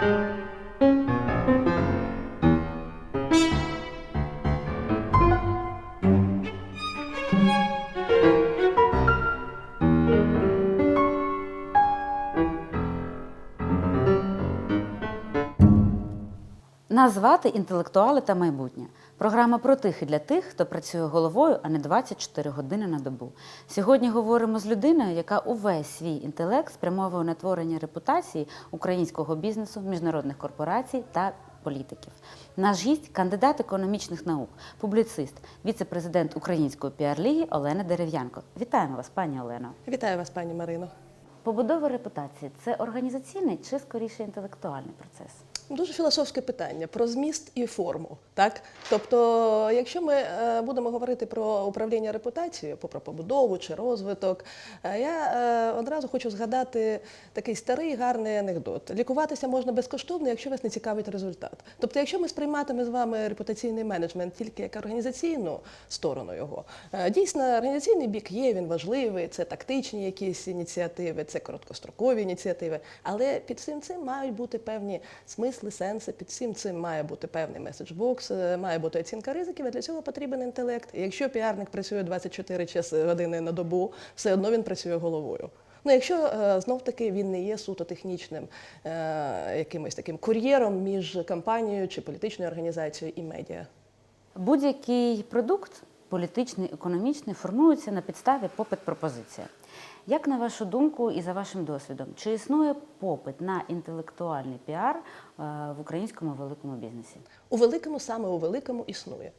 Thank you. Нас звати інтелектуали та майбутнє. Програма про тих і для тих, хто працює головою, а не 24 години на добу. Сьогодні говоримо з людиною, яка увесь свій інтелект спрямовує на творення репутації українського бізнесу, міжнародних корпорацій та політиків. Наш гість кандидат економічних наук, публіцист, віце-президент Української піар-ліги Олена Дерев'янко. Вітаємо вас, пані Олено. Вітаю вас, пані Марино. Побудова репутації це організаційний чи скоріше інтелектуальний процес? Дуже філософське питання про зміст і форму. Так? Тобто, якщо ми е, будемо говорити про управління репутацією, про побудову чи розвиток, е, я е, одразу хочу згадати такий старий гарний анекдот. Лікуватися можна безкоштовно, якщо вас не цікавить результат. Тобто, якщо ми сприйматиме з вами репутаційний менеджмент тільки як організаційну сторону його, дійсно організаційний бік є, він важливий, це тактичні якісь ініціативи, це короткострокові ініціативи, але під всім цим мають бути певні смисли, сенси, під всім цим має бути певний меседжбокс, е, має бути оцінка ризиків, і для цього потрібен інтелект. І якщо піарник працює 24 часи години на добу, все одно він працює головою. Ну, якщо е, знов таки він не є суто технічним е, якимось таким кур'єром між компанією чи політичною організацією і медіа. Будь-який продукт, політичний, економічний, формується на підставі попит-пропозиція. Як на вашу думку і за вашим досвідом, чи існує попит на інтелектуальний піар е, в українському великому бізнесі? У великому, саме у великому існує.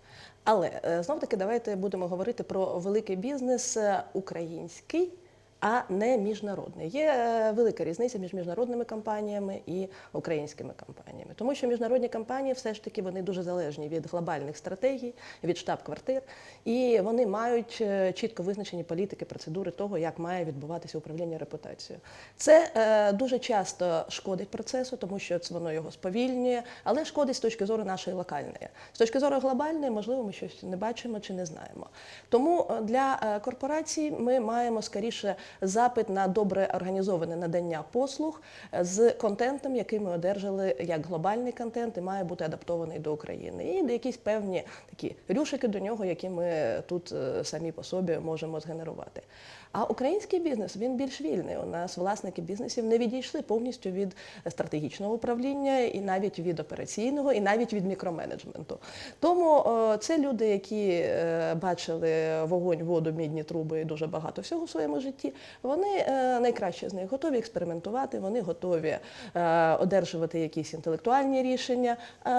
Але знов таки давайте будемо говорити про великий бізнес е, український. А не міжнародний. Є е, велика різниця між міжнародними компаніями і українськими компаніями, тому що міжнародні компанії все ж таки вони дуже залежні від глобальних стратегій, від штаб-квартир, і вони мають е, чітко визначені політики, процедури того, як має відбуватися управління репутацією. Це е, дуже часто шкодить процесу, тому що воно його сповільнює, але шкодить з точки зору нашої локальної. З точки зору глобальної, можливо, ми щось не бачимо чи не знаємо. Тому е, для корпорацій ми маємо скоріше запит на добре організоване надання послуг е, з контентом, який ми одержали як глобальний контент, і має бути адаптований до України. І якісь певні такі рюшики до нього, які ми тут е, самі по собі можемо згенерувати. А український бізнес він більш вільний. У нас власники бізнесів не відійшли повністю від стратегічного управління, і навіть від операційного, і навіть від мікроменеджменту. Тому це люди, які е, бачили вогонь, воду, мідні труби і дуже багато всього в своєму житті. Вони е, найкраще з них готові експериментувати, вони готові е, одержувати якісь інтелектуальні рішення, е,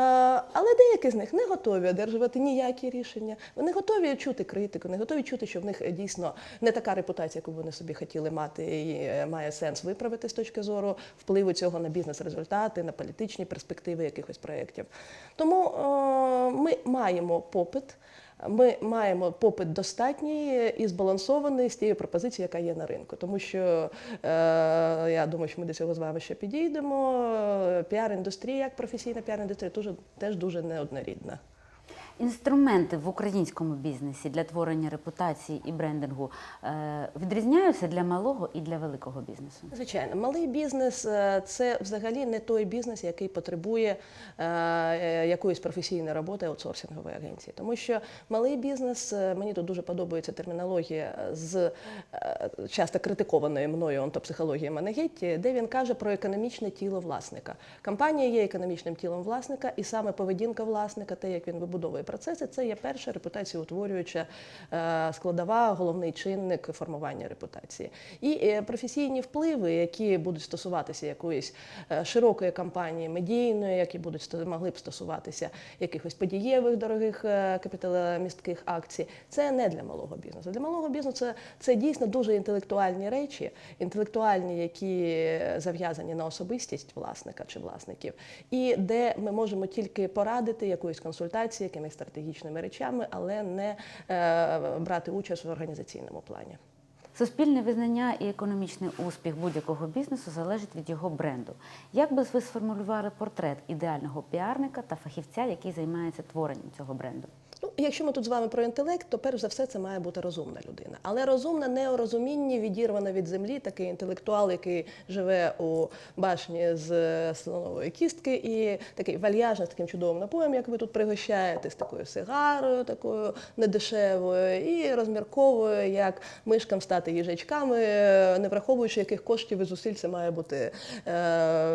але деякі з них не готові одержувати ніякі рішення. Вони готові чути критику, не готові чути, що в них дійсно не така репутація, яку вони собі хотіли мати, і має сенс виправити з точки зору впливу цього на бізнес-результати, на політичні перспективи якихось проєктів. Тому ми маємо попит. Ми маємо попит достатній і збалансований з тією пропозицією, яка є на ринку. Тому що е, я думаю, що ми до цього з вами ще підійдемо. Піар-індустрія, як професійна піар-індустрія, теж, дуже неоднорідна. Інструменти в українському бізнесі для творення репутації і брендингу е, відрізняються для малого і для великого бізнесу. Звичайно, малий бізнес е, це взагалі не той бізнес, який потребує е, якоїсь професійної роботи аутсорсингової агенції. Тому що малий бізнес, мені тут дуже подобається термінологія з часто критикованої мною онтопсихології Манегетті, де він каже про економічне тіло власника. Компанія є економічним тілом власника, і саме поведінка власника, те, як він вибудовує процеси, це є перша репутаціоутворююча е, складова, головний чинник формування репутації. І е, професійні впливи, які будуть стосуватися якоїсь е, широкої кампанії медійної, які будуть могли б стосуватися якихось подієвих дорогих капіталомістких акцій, це не для малого бізнесу. Для малого бізнесу це, це дійсно дуже інтелектуальні речі, інтелектуальні, які зав'язані на особистість власника чи власників, і де ми можемо тільки порадити якоїсь консультації, якимись стратегічними речами, але не е, брати участь в організаційному плані. Суспільне визнання і економічний успіх будь-якого бізнесу залежить від його бренду. Як би ви сформулювали портрет ідеального піарника та фахівця, який займається творенням цього бренду? Ну, якщо ми тут з вами про інтелект, то перш за все це має бути розумна людина. Але розумна не у розумінні, відірвана від землі, такий інтелектуал, який живе у башні з слонової кістки, і такий вальяжний з таким чудовим напоєм, як ви тут пригощаєте, з такою сигарою, такою недешевою, і розмірковує, як мишкам стати їжачками, не враховуючи, яких коштів і зусиль це має бути е,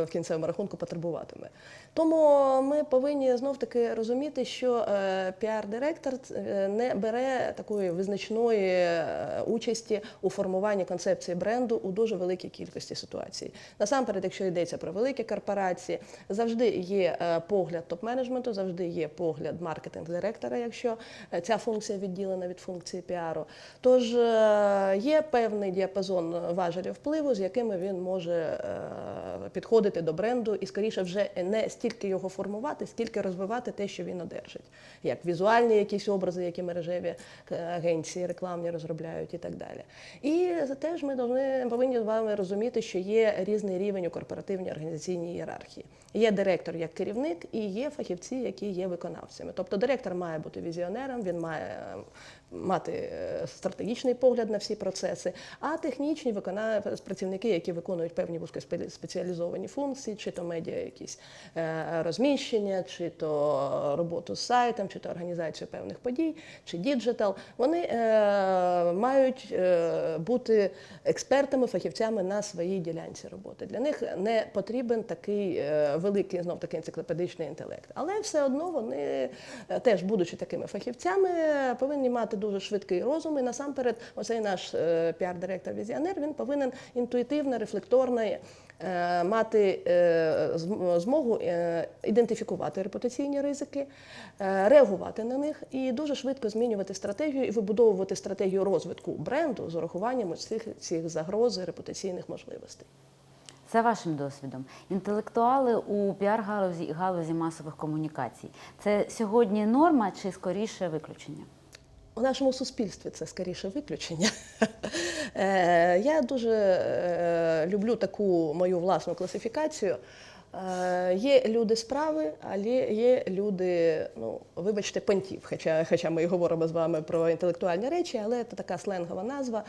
в кінцевому рахунку потребуватиме. Тому ми повинні знов таки розуміти, що е, піар-директор е, не бере такої визначної е, участі у формуванні концепції бренду у дуже великій кількості ситуацій. Насамперед, якщо йдеться про великі корпорації, завжди є е, погляд топ-менеджменту, завжди є погляд маркетинг-директора, якщо ця функція відділена від функції піару. Тож є певний діапазон важелів впливу, з якими він може підходити до бренду і скоріше вже не стільки його формувати, скільки розвивати те, що він одержить, як візуальні якісь образи, які мережеві е, агенції рекламні розробляють і так далі. І теж ми повинні, повинні з вами розуміти, що є різний рівень у корпоративній організаційній ієрархії. Є директор як керівник і є фахівці, які є виконавцями. Тобто директор має бути візіонером, він має е, мати е, стратегічний погляд на всі процеси, а технічні виконає працівники, які виконують певні вузькоспеціалізовані функції, чи то медіа якісь е, розміщення, чи то роботу з сайтом, чи то організацію певних подій, чи діджитал, вони е, мають е, бути експертами, фахівцями на своїй ділянці роботи. Для них не потрібен такий е, великий знов таки енциклопедичний інтелект. Але все одно вони е, теж, будучи такими фахівцями, повинні мати дуже швидкий розум. І насамперед, оцей наш е, піар-директор-візіонер, він повинен інтуїтивно, рефлекторно мати е, змогу е, ідентифікувати репутаційні ризики, е, реагувати на них і дуже швидко змінювати стратегію і вибудовувати стратегію розвитку бренду з урахуванням цих, цих загроз і репутаційних можливостей. За вашим досвідом, інтелектуали у піар-галузі і галузі масових комунікацій це сьогодні норма чи скоріше виключення? У нашому суспільстві це скоріше виключення. Е, Я дуже е, люблю таку мою власну класифікацію. Е, Є люди справи, але є люди, ну вибачте, понтів. Хоча, хоча ми і говоримо з вами про інтелектуальні речі, але це така сленгова назва.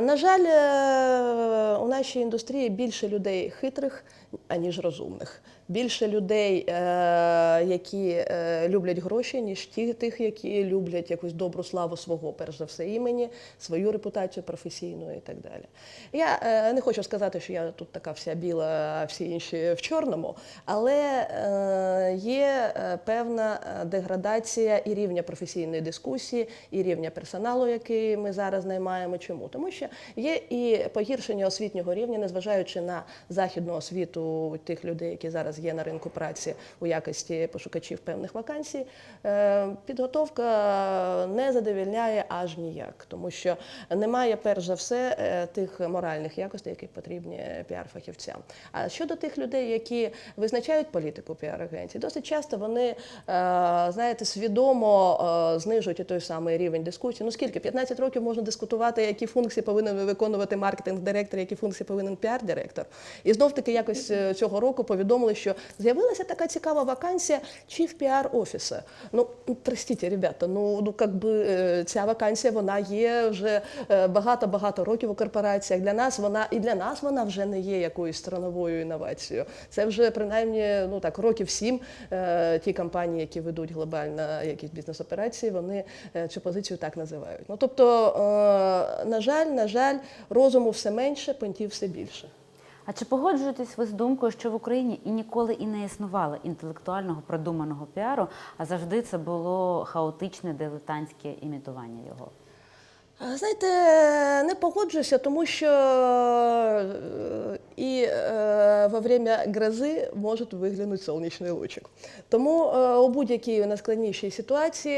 На жаль, у нашій індустрії більше людей хитрих, аніж розумних. Більше людей, е, які е, люблять гроші, ніж тих, які люблять якусь добру славу свого, перш за все, імені, свою репутацію професійну і так далі. Я е, не хочу сказати, що я тут така вся біла, а всі інші в чорному, але є певна деградація і рівня професійної дискусії, і рівня персоналу, який ми зараз наймаємо. Чому? Тому що є і погіршення освітнього рівня, незважаючи на західну освіту тих людей, які зараз є на ринку праці у якості пошукачів певних вакансій. Е, Підготовка не задовільняє аж ніяк, тому що немає перш за все е, тих моральних якостей, які потрібні піар-фахівцям. А щодо тих людей, які визначають політику піар-агенцій, досить часто вони, е, знаєте, свідомо знижують той самий рівень дискусії. Ну скільки 15 років можна дискутувати, які функції повинен виконувати маркетинг-директор, які функції повинен піар-директор. І знов таки якось е, цього року повідомили, що з'явилася така цікава вакансія чіф піар-офіса. Ну, простіть, ребята, ну, ну как би е, ця вакансія вона є вже е, багато-багато років у корпораціях. Для нас вона і для нас вона вже не є якоюсь страновою інновацією. Це вже принаймні ну так років сім ті компанії, які ведуть глобально якісь бізнес-операції, вони цю позицію так називають. Ну тобто, на жаль, на жаль, розуму все менше, понтів все більше. А чи погоджуєтесь ви з думкою, що в Україні і ніколи і не існувало інтелектуального продуманого піару, а завжди це було хаотичне дилетантське імітування його? Знаєте, не погоджуюся, тому що е, і е, во время грози може виглянути сонячний лучик. Тому е, у будь-якій найскладнішій ситуації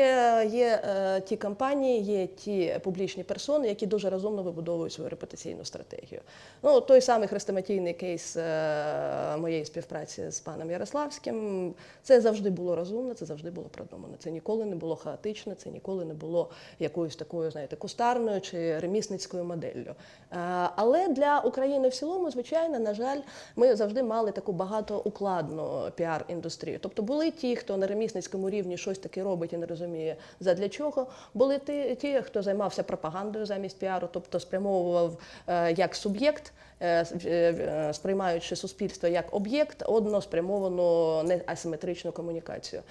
є е, ті компанії, є ті публічні персони, які дуже розумно вибудовують свою репутаційну стратегію. Ну, той самий хрестоматійний кейс е, моєї співпраці з паном Ярославським, це завжди було розумно, це завжди було продумано. Це ніколи не було хаотично, це ніколи не було якоюсь такою, знаєте, кустарною чи ремісницькою моделлю. Е, Але для України в цілому, звичайно, звичайно, на жаль, ми завжди мали таку багатоукладну піар-індустрію. Тобто були ті, хто на ремісницькому рівні щось таке робить і не розуміє задля чого. Були ті, ті хто займався пропагандою замість піару, тобто спрямовував е, як суб'єкт, е, е, сприймаючи суспільство як об'єкт, односпрямовану не асиметричну комунікацію.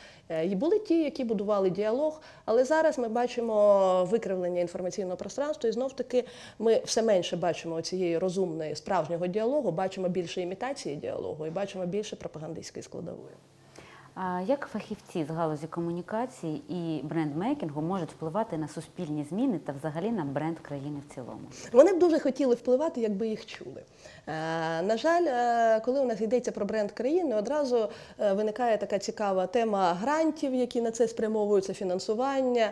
І були ті, які будували діалог, але зараз ми бачимо викривлення інформаційного пространства, і знов таки ми все менше бачимо цієї розумної справжнього діалогу, бачимо більше імітації діалогу і бачимо більше пропагандистської складової. А як фахівці з галузі комунікації і брендмейкінгу можуть впливати на суспільні зміни та взагалі на бренд країни в цілому? Вони б дуже хотіли впливати, якби їх чули. Е, на жаль, е, коли у нас йдеться про бренд країни, одразу е, виникає така цікава тема грантів, які на це спрямовуються, фінансування.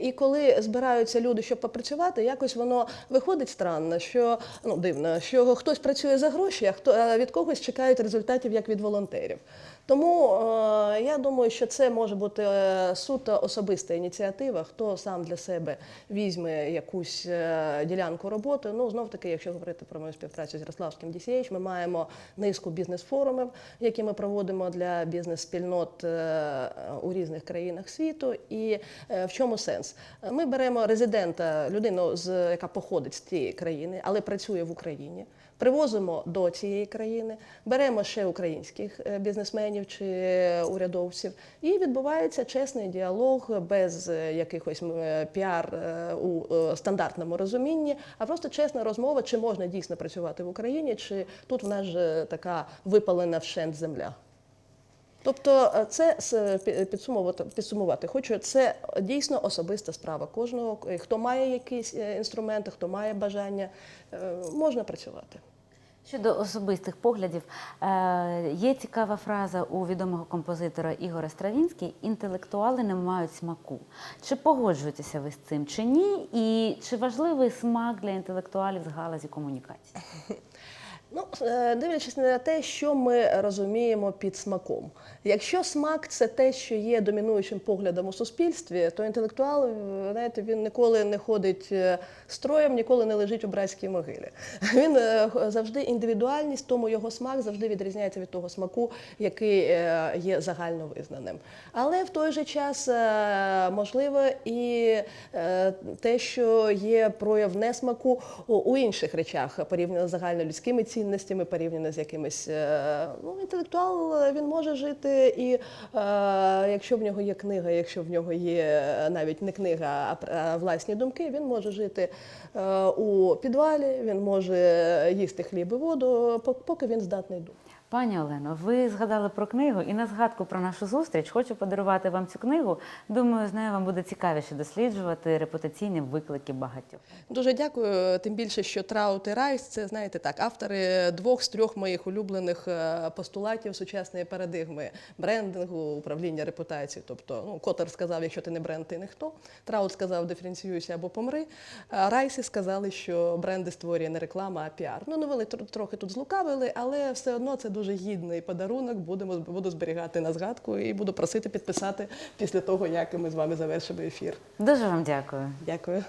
І коли збираються люди, щоб попрацювати, якось воно виходить странно, що ну дивно, що хтось працює за гроші, а хто від когось чекають результатів як від волонтерів. Тому я думаю, що це може бути е, суто особиста ініціатива, хто сам для себе візьме якусь е, ділянку роботи. Ну знов таки, якщо говорити про мою співпрацю з Ярославським DCH, ми маємо низку бізнес-форумів, які ми проводимо для бізнес-спільнот е, у різних країнах світу. І в чому сенс? Ми беремо резидента, людину, з яка походить з цієї країни, але працює в Україні. Привозимо до цієї країни, беремо ще українських бізнесменів чи урядовців, і відбувається чесний діалог без е, якихось е, піар е, у стандартному розумінні, а просто чесна розмова, чи можна дійсно працювати в Україні, чи тут в нас же така випалена вщент земля. Тобто, це підсумувати, підсумувати хочу. Це дійсно особиста справа кожного. Хто має якісь інструменти, хто має бажання, можна працювати. Щодо особистих поглядів, е, є цікава фраза у відомого композитора Ігоря Стравінський: інтелектуали не мають смаку. Чи погоджуєтеся ви з цим, чи ні? І чи важливий смак для інтелектуалів з галузі комунікації? Ну, е, дивлячись на те, що ми розуміємо під смаком. Якщо смак це те, що є домінуючим поглядом у суспільстві, то інтелектуал, е, знаєте, він ніколи не ходить е, строєм, ніколи не лежить у братській могилі. Він завжди індивідуальність, тому його смак завжди відрізняється від того смаку, який є загальновизнаним. Але в той же час можливо і те, що є прояв несмаку у інших речах, порівняно з загальнолюдськими цінностями, порівняно з якимись е, ну, інтелектуал він може жити, і е, якщо в нього є книга, якщо в нього є е, навіть не книга, а власні думки, він може жити у підвалі, він може їсти хліб і воду, пок- поки він здатний думати. Пані Олено, ви згадали про книгу і на згадку про нашу зустріч хочу подарувати вам цю книгу. Думаю, з нею вам буде цікавіше досліджувати репутаційні виклики багатьох. Дуже дякую. Тим більше, що Траут і Райс це знаєте так, автори двох з трьох моїх улюблених е, постулатів сучасної парадигми брендингу, управління репутацією. Тобто, ну Котер сказав, якщо ти не бренд, ти ніхто. Траут сказав, диференціюйся або помри. А Райси сказали, що бренди створює не реклама, а піар. Ну, новели тр- трохи тут злукавили, але все одно це дуже гідний подарунок. Будемо буду зберігати на згадку і буду просити підписати після того, як ми з вами завершимо ефір. Дуже вам дякую. Дякую.